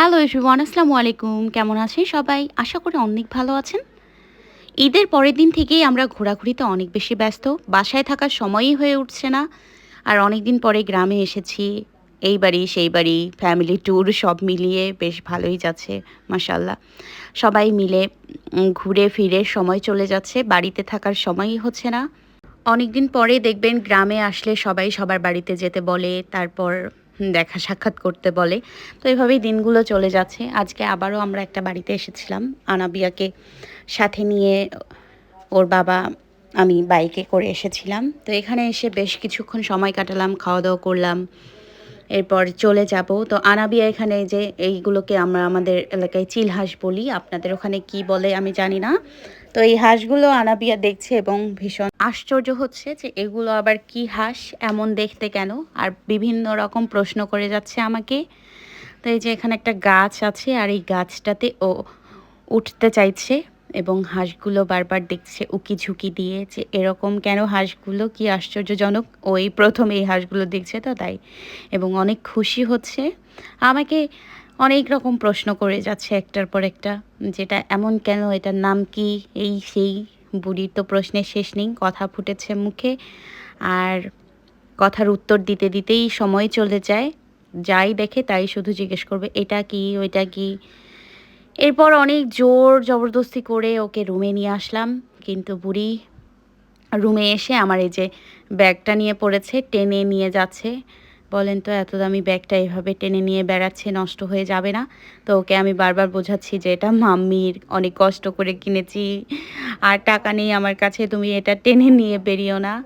Hello everyone আসসালামু আলাইকুম। কেমন আছেন সবাই? আশা করি অনেক ভালো আছেন। ঈদের পরের দিন থেকেই আমরা ঘোরাঘুরিতে অনেক বেশি ব্যস্ত। বাসায় থাকার সময়ই হয়ে উঠছে না। আর অনেক দিন পরে গ্রামে এসেছি। এই বাড়ি, সেই বাড়ি ফ্যামিলি ট্যুর সব মিলিয়ে বেশ ভালোই যাচ্ছে মাসাল্লাহ সবাই মিলে ঘুরে ফিরে সময় চলে যাচ্ছে। বাড়িতে থাকার সময়ই হচ্ছে না। অনেক দিন পরে দেখবেন গ্রামে আসলে সবাই সবার বাড়িতে যেতে বলে। তারপর দেখা সাক্ষাৎ করতে বলে। তো এভাবেই দিনগুলো চলে যাচ্ছে। আজকে আবারও আমরা একটা বাড়িতে এসেছিলাম। আনাবিয়াকে সাথে নিয়ে ওর বাবা, আমি বাইকে করে এসেছিলাম। তো এখানে এসে বেশ কিছুক্ষণ সময় কাটালাম খাওয়া দাওয়া করলাম। এরপর চলে যাব। তো আনাবিয়া এখানে যে এইগুলোকে আমরা আমাদের এলাকায় চিল হাঁস বলি। আপনাদের ওখানে কি বলে আমি জানি না। তো এই হাঁসগুলো আনাবিয়া দেখছে এবং ভীষণ আশ্চর্য হচ্ছে যে এগুলো আবার কি হাঁস, এমন দেখতে কেন? আর বিভিন্ন রকম প্রশ্ন করে যাচ্ছে আমাকে। তো এই যে এখানে একটা গাছ আছে আর এই গাছটাতে ও উঠতে চাইছে এবং হাঁসগুলো বারবার দেখছে উকি ঝুঁকি দিয়ে যে এরকম কেন হাঁসগুলো? কি আশ্চর্যজনক। ওই প্রথম এই হাঁসগুলো দেখছে তো তাই। এবং অনেক খুশি হচ্ছে। আমাকে অনেক রকম প্রশ্ন করে যাচ্ছে একটার পর একটা, যেটা এমন কেন, এটার নাম কি, এই সেই বুড়ির তো প্রশ্নের শেষ নেই, কথা ফুটেছে মুখে। আর কথার উত্তর দিতে দিতেই সময় চলে যায়, যাই দেখে তাই শুধু জিজ্ঞেস করবে, এটা কি, ওইটা কি? এরপর অনেক জোর জবরদস্তি করে ওকে রুমে নিয়ে আসলাম, কিন্তু বুড়ি রুমে এসে আমার এই যে ব্যাগটা নিয়ে পড়েছে, টেনে নিয়ে যাচ্ছে। বলেন তো, এত দামি ব্যাগটা এভাবে টেনে নিয়ে বেড়াচ্ছে, নষ্ট হয়ে যাবে না। তো ওকে আমি বারবার বোঝাচ্ছি যে এটা মাম্মির, অনেক কষ্ট করে কিনেছি। আর টাকা নেই আমার কাছে, তুমি এটা টেনে নিয়ে বেরিও না।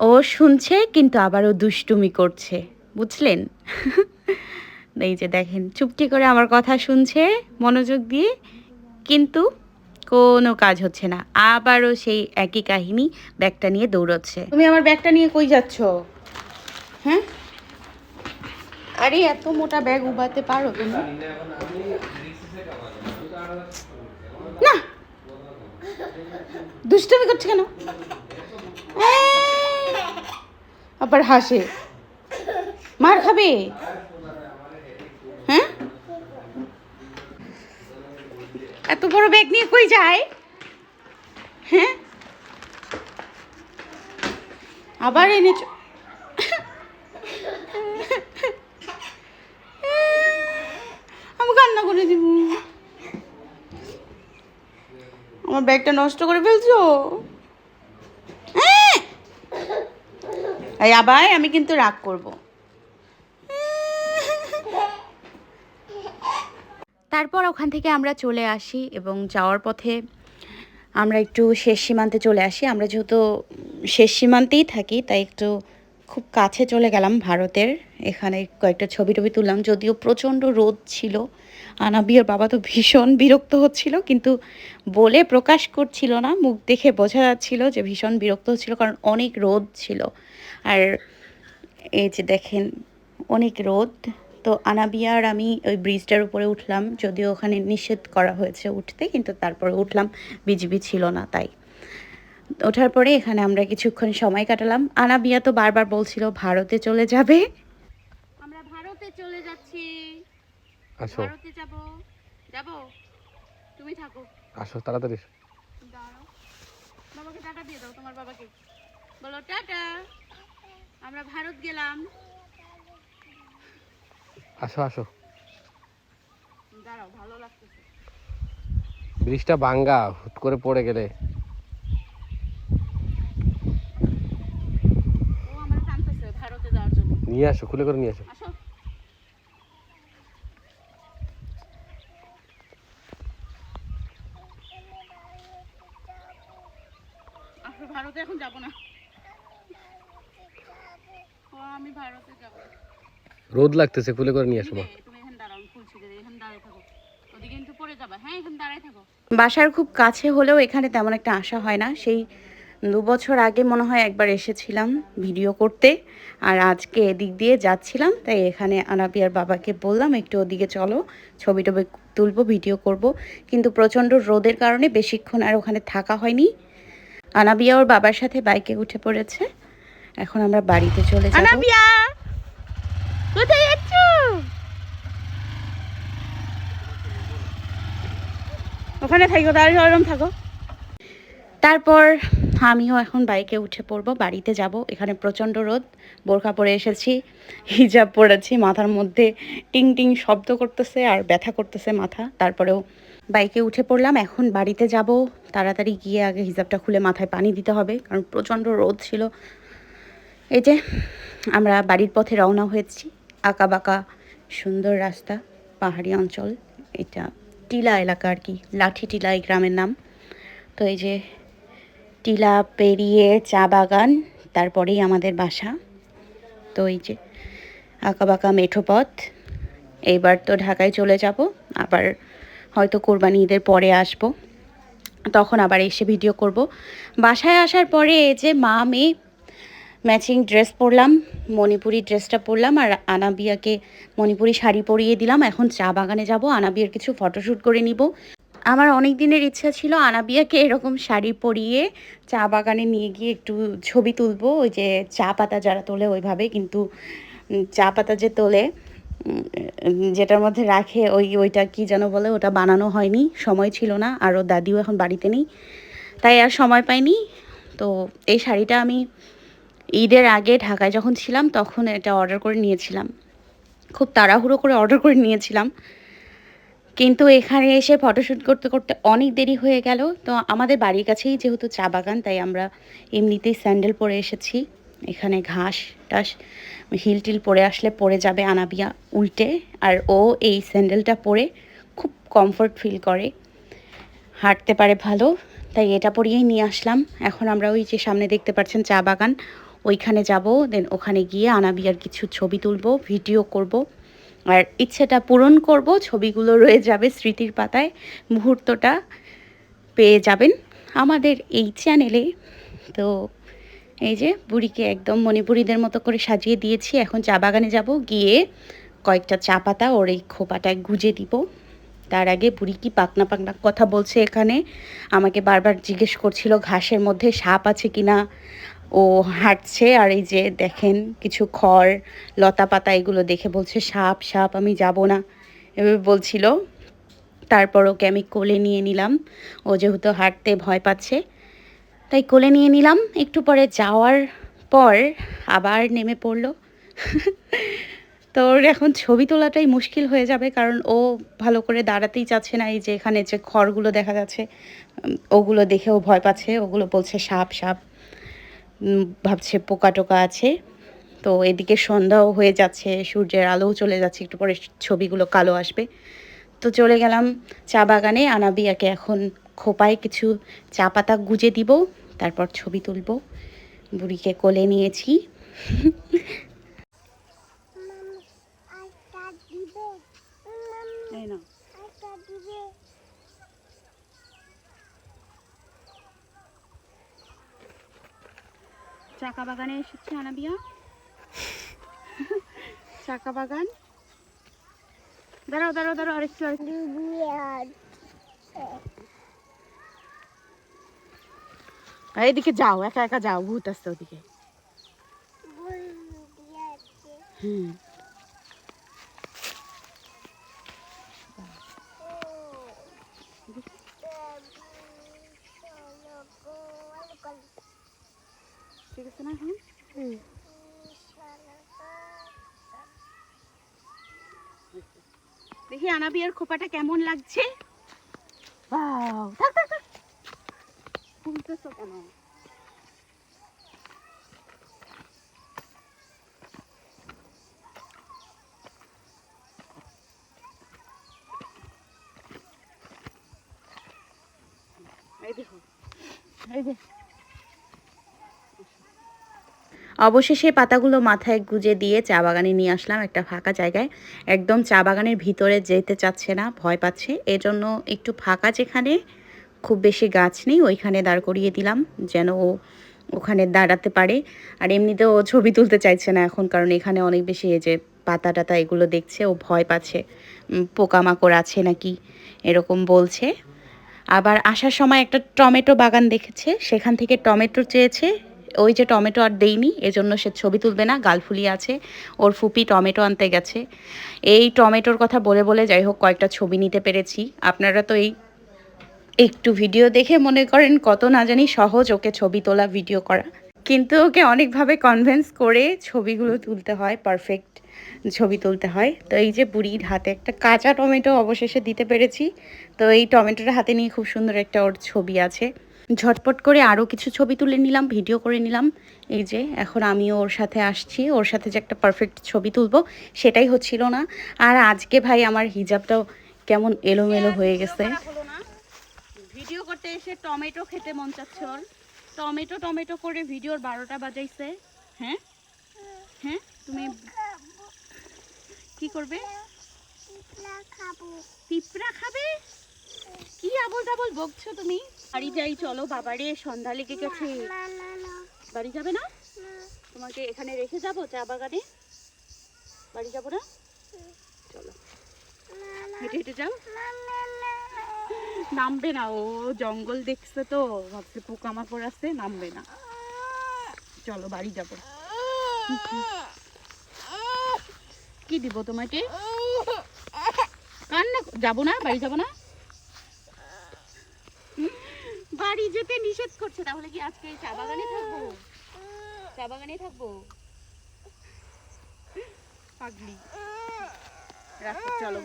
ও শুনছে, কিন্তু আবারও দুষ্টুমি করছে। বুঝলেন? এই যে দেখেন, চুপটি করে আমার কথা শুনছে মনোযোগ দিয়ে, কিন্তু কোনো কাজ হচ্ছে না। আবারও সেই একই কাহিনী, ব্যাগটা নিয়ে দৌড়চ্ছে। তুমি আমার ব্যাগটা নিয়ে কই যাচ্ছ? হ্যাঁ? আরে এত মোটা ব্যাগ উবাতে পারো তুমি? না। দুষ্টমি করছে কেন? আবার হাসে। মার খাবে? হ্যাঁ? এত বড় ব্যাগ নিয়ে কই যায়? হ্যাঁ? আবার এনেছ আমি কান্না করে দিব আমার ব্যাগটা নষ্ট করে ফেলছো? হ্যাঁ। এই আমি কিন্তু রাগ করব। তারপর ওখান থেকে আমরা চলে আসি এবং যাওয়ার পথে আমরা একটু শেষ সীমান্তে চলে আসি। আমরা যেহেতু শেষ সীমান্তেই থাকি, তাই একটু খুব কাছে চলে গেলাম ভারতের। এখানে কয়েকটা ছবি টবি তুললাম, যদিও প্রচণ্ড রোদ ছিল। আনাবিয়ার বাবা তো ভীষণ বিরক্ত হচ্ছিল, কিন্তু বলে প্রকাশ করছিল না। মুখ দেখে বোঝা যাচ্ছিল যে ভীষণ বিরক্ত হচ্ছিল, কারণ অনেক রোদ ছিল। আর এই যে দেখেন, অনেক রোদ। তো আনাবিয়া আর আমি ওই ব্রিজটার উপরে উঠলাম, যদিও ওখানে নিষেধ করা হয়েছে উঠতে, কিন্তু তারপরে উঠলাম। বিজিবি ছিল না তাই। ওঠার পরে এখানে আমরা কিছুক্ষণ সময় কাটালাম। আনাবিয়া তো বারবার বলছিল ভারতে চলে যাবে। আমরা ভারতে চলে যাচ্ছি। আসো। ভারতে যাব। যাব? তুমি থাকো। আসো তাড়াতাড়ি। দাঁড়াও। বাবাকে টাটা দিয়ে দাও তোমার বাবাকে। বলো টাটা। আমরা ভারত গেলাম। আসো আসো। দাঁড়াও ভালো লাগতেছে। ব্রিজটা ভাঙ্গা হুট করে পড়ে গেলে ও আমার টানতেছে ভারতে যাওয়ার জন্য নিয়ে আসো খুলে করে নিয়ে আসো। আসো। আসো ভারতে এখন যাব না। আমি ভারতে যাব। রোদ লাগতেছে খুলে করে নিয়ে আসো মা। হ্যাঁ এখানে দাঁড়ায় থাকো। বাসার খুব কাছে হলেও এখানে তেমন একটা আশা হয় না। সেই দু বছর আগে মনে হয় একবার এসেছিলাম ভিডিও করতে আর আজকে এদিক দিয়ে যাচ্ছিলাম তাই এখানে আনাপিয়ার বাবাকে বললাম একটু ওদিকে চলো ছবি টবি তুলবো ভিডিও করব। কিন্তু প্রচণ্ড রোদের কারণে বেশিক্ষণ আর ওখানে থাকা হয়নি। আনাবিয়া ওর বাবার সাথে বাইকে উঠে পড়েছে। এখন আমরা বাড়িতে চলে আনাবিয়া ওখানে থাকো তার থাকো। তারপর আমিও এখন বাইকে উঠে পড়ব, বাড়িতে যাব। এখানে প্রচণ্ড রোদ, বোরখা পরে এসেছি, হিজাব পরেছি, মাথার মধ্যে টিং টিং শব্দ করতেছে আর ব্যথা করতেছে মাথা। তারপরেও বাইকে উঠে পড়লাম, এখন বাড়িতে যাব। তাড়াতাড়ি গিয়ে আগে হিজাবটা খুলে মাথায় পানি দিতে হবে, কারণ প্রচণ্ড রোদ ছিল। এই যে, আমরা বাড়ির পথে রওনা হয়েছি আঁকা বাঁকা সুন্দর রাস্তা, পাহাড়ি অঞ্চল। এটা টিলা এলাকা আর কি, লাঠি টিলা এই গ্রামের নাম। তো এই যে টিলা পেরিয়ে চা বাগান, তারপরেই আমাদের বাসা। তো এই যে আঁকাবাঁকা মেঠো পথ, এইবার তো ঢাকায় চলে যাব, আবার হয়তো কোরবানি ঈদের পরে আসব। তখন আবার এসে ভিডিও করব। বাসায় আসার পরে এই যে মা মেয়ে ম্যাচিং ড্রেস পরলাম, মণিপুরি ড্রেসটা পরলাম, আর আনাবিয়াকে মণিপুরি শাড়ি পরিয়ে দিলাম। এখন চা বাগানে যাব, আনাবিয়ার কিছু ফটোশ্যুট করে নিব। আমার অনেক দিনের ইচ্ছা ছিল আনাবিয়াকে এরকম শাড়ি পরিয়ে চা বাগানে নিয়ে গিয়ে একটু ছবি তুলবো, ওই যে চা পাতা যারা তোলে ওইভাবে, কিন্তু চা পাতা যে তোলে যেটার মধ্যে রাখে ওই, ওইটা কি যেন বলে, ওটা বানানো হয়নি, সময় ছিল না, আর ও দাদিও এখন বাড়িতে নেই, তাই আর সময় পাইনি। তো এই শাড়িটা আমি ঈদের আগে ঢাকায় যখন ছিলাম, তখন এটা অর্ডার করে নিয়েছিলাম। খুব তাড়াহুড়ো করে অর্ডার করে নিয়েছিলাম। কিন্তু এখানে এসে ফটোশ্যুট করতে করতে অনেক দেরি হয়ে গেল। তো আমাদের বাড়ির কাছেই যেহেতু চা বাগান, তাই আমরা এমনিতেই স্যান্ডেল পরে এসেছি। এখানে ঘাস টাস, হিল টিল পরে আসলে পরে যাবে আনাবিয়া উল্টে। আর ও এই স্যান্ডেলটা পরে খুব কমফোর্ট ফিল করে। হাঁটতে পারে ভালো, তাই এটা পরিয়েই নিয়ে আসলাম। এখন আমরা ওই যে সামনে দেখতে পাচ্ছেন চা বাগান, ওইখানে যাব দেন ওখানে গিয়ে আনাবিয়ার কিছু ছবি তুলবো ভিডিও করব। আর ইচ্ছেটা পূরণ করব, ছবিগুলো রয়ে যাবে স্মৃতির পাতায়, মুহূর্তটা পেয়ে যাবেন আমাদের এই চ্যানেলে। তো এই যে বুড়িকে একদম মণিপুরীদের মতো করে সাজিয়ে দিয়েছি, এখন চা বাগানে যাব, গিয়ে কয়েকটা চা পাতা ওর এই খোপাটায় গুজে দিব। তার আগে বুড়ি কি পাকনা পাকনা কথা বলছে এখানে? আমাকে বারবার জিজ্ঞেস করছিল, ঘাসের মধ্যে সাপ আছে কিনা? ও হাঁটছে আর এই যে দেখেন কিছু খড়, লতা পাতা এগুলো দেখে বলছে, সাপ সাপ, আমি যাব না। এভাবে বলছিল। তারপর ওকে আমি কোলে নিয়ে নিলাম। ও যেহেতু হাঁটতে ভয় পাচ্ছে, তাই কোলে নিয়ে নিলাম। একটু পরে যাওয়ার পর আবার নেমে পড়ল। তো ওর এখন ছবি তোলাটাই মুশকিল হয়ে যাবে, কারণ ও ভালো করে দাঁড়াতেই চাচ্ছে না। এই যে এখানে যে খড়গুলো দেখা যাচ্ছে ওগুলো দেখে ও ভয় পাচ্ছে। ওগুলো বলছে, সাপ সাপ। ভাবছে পোকা টোকা আছে। তো এদিকে সন্ধ্যাও হয়ে যাচ্ছে সূর্যের আলোও চলে যাচ্ছে একটু পরে ছবিগুলো কালো আসবে। তো চলে গেলাম চা বাগানে আনাবিয়াকে এখন খোপায় কিছু চা পাতা গুজে দিব তারপর ছবি তুলব। বুড়িকে কোলে নিয়েছি। এই নাও। চাকা বাগানে এসেছি, আনাবিয়া। চাকা বাগান। দাঁড়াও দাঁড়াও দাঁড়াও, আরেকটু আরেকটু। আর এদিকে যাও, একা একা যাও, ভূত আসতে ওদিকে। হুম। ঠিক আছে না এখন? দেখি আনাবিয়ার খোপাটা কেমন লাগছে? বাও থাক থাক থাক। ফুলতেছো কেন? এই দেখো। এই যে। অবশেষে পাতাগুলো মাথায় গুজে দিয়ে চা বাগানে নিয়ে আসলাম একটা ফাঁকা জায়গায়। একদম চা বাগানের ভিতরে যেতে চাচ্ছে না, ভয় পাচ্ছে। এজন্য একটু ফাঁকা যেখানে, খুব বেশি গাছ নেই, ওইখানে দাঁড় করিয়ে দিলাম যেন ও ওখানে দাঁড়াতে পারে। আর এমনিতেও ও ছবি তুলতে চাইছে না এখন, কারণ এখানে অনেক বেশি এই যে পাতা টাতা এগুলো দেখছে, ও ভয় পাচ্ছে। পোকামাকড় আছে নাকি? এরকম বলছে। আবার আসার সময় একটা টমেটো বাগান দেখেছে, সেখান থেকে টমেটো চেয়েছে ওই যে টমেটো আর দেইনি, এজন্য সে ছবি তুলবে না গালফুলি আছে, ওর ফুপি টমেটো আনতে গেছে। এই টমেটোর কথা বলে বলে যাই হোক, কয়েকটা ছবি নিতে পেরেছি। আপনারা তো এই একটু ভিডিও দেখে মনে করেন কত না জানি সহজ ওকে ছবি তোলা, ভিডিও করা। কিন্তু ওকে অনেকভাবে কনভেন্স করে ছবিগুলো তুলতে হয় পারফেক্ট ছবি তুলতে হয়। তো এই যে বুড়ির হাতে একটা কাঁচা টমেটো অবশেষে দিতে পেরেছি। তো এই টমেটোটা হাতে নিয়ে খুব সুন্দর একটা ওর ছবি আছে। ঝটপট করে আরও কিছু ছবি তুলে নিলাম ভিডিও করে নিলাম। এই যে এখন আমিও ওর সাথে আসছি। ওর সাথে যে একটা পারফেক্ট ছবি তুলবো সেটাই হচ্ছিল না। আর আজকে ভাই আমার হিজাবটাও কেমন এলোমেলো হয়ে গেছে। ভিডিও করতে এসে টমেটো খেতে মন চাচ্ছে ওর। টমেটো টমেটো করে ভিডিওর বারোটা বাজাইছে। হ্যাঁ? হ্যাঁ? তুমি কি করবে? পিঁপড়া খাবে। কি আবল তাবল বকছো তুমি? বাড়ি যাই, চলো বাবারে, সন্ধ্যা লেগে গেছে। বাড়ি যাবে না? তোমাকে এখানে রেখে যাব চা বাগানে? বাড়ি যাব না? চলো। হেঁটে হেঁটে যাও। নামবে না ও, জঙ্গল দেখছে তো, ভাবছে পোকামাকড় আছে, নামবে না। চলো, বাড়ি যাব। কি দিব তোমাকে? কান্না যাব না? বাড়ি যাব না বাড়ি যেতে নিষেধ তাহলে কি আজকে চা বাগানে থাকব? চা বাগানে থাকব? পাগলি। চলো।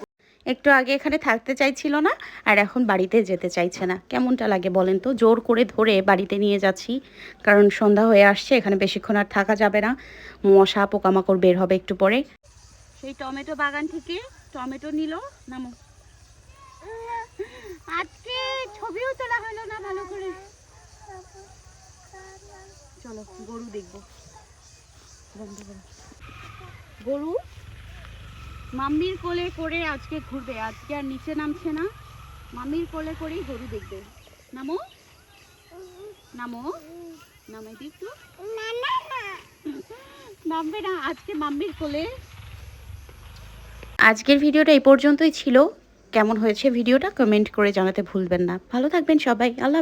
একটু আগে এখানে থাকতে চাইছিল না, আর এখন বাড়িতে যেতে চাইছে না। কেমনটা লাগে বলেন তো? জোর করে ধরে বাড়িতে নিয়ে যাচ্ছি, কারণ সন্ধ্যা হয়ে আসছে, এখানে বেশিক্ষণ আর থাকা যাবে না। মশা, পোকামাকড় বের হবে একটু পরে। সেই টমেটো বাগান থেকে টমেটো নিল, নামো। আজকে ছবিও তোলা হলো না ভালো করে। চলো, গরু দেখব। গরু? মাম্মির কোলে করে আজকে ঘুরবে। আজকে আর নিচে নামছে না। মাম্মির কোলে করেই গরু দেখবে। নামো? নামো? নামাই দি একটু। নামবে না, আজকে মাম্মির কোলে। আজকের ভিডিওটা এই পর্যন্তই ছিল। কেমন হয়েছে ভিডিওটা কমেন্ট করে জানাতে ভুলবেন না। ভালো থাকবেন সবাই। আল্লাহ।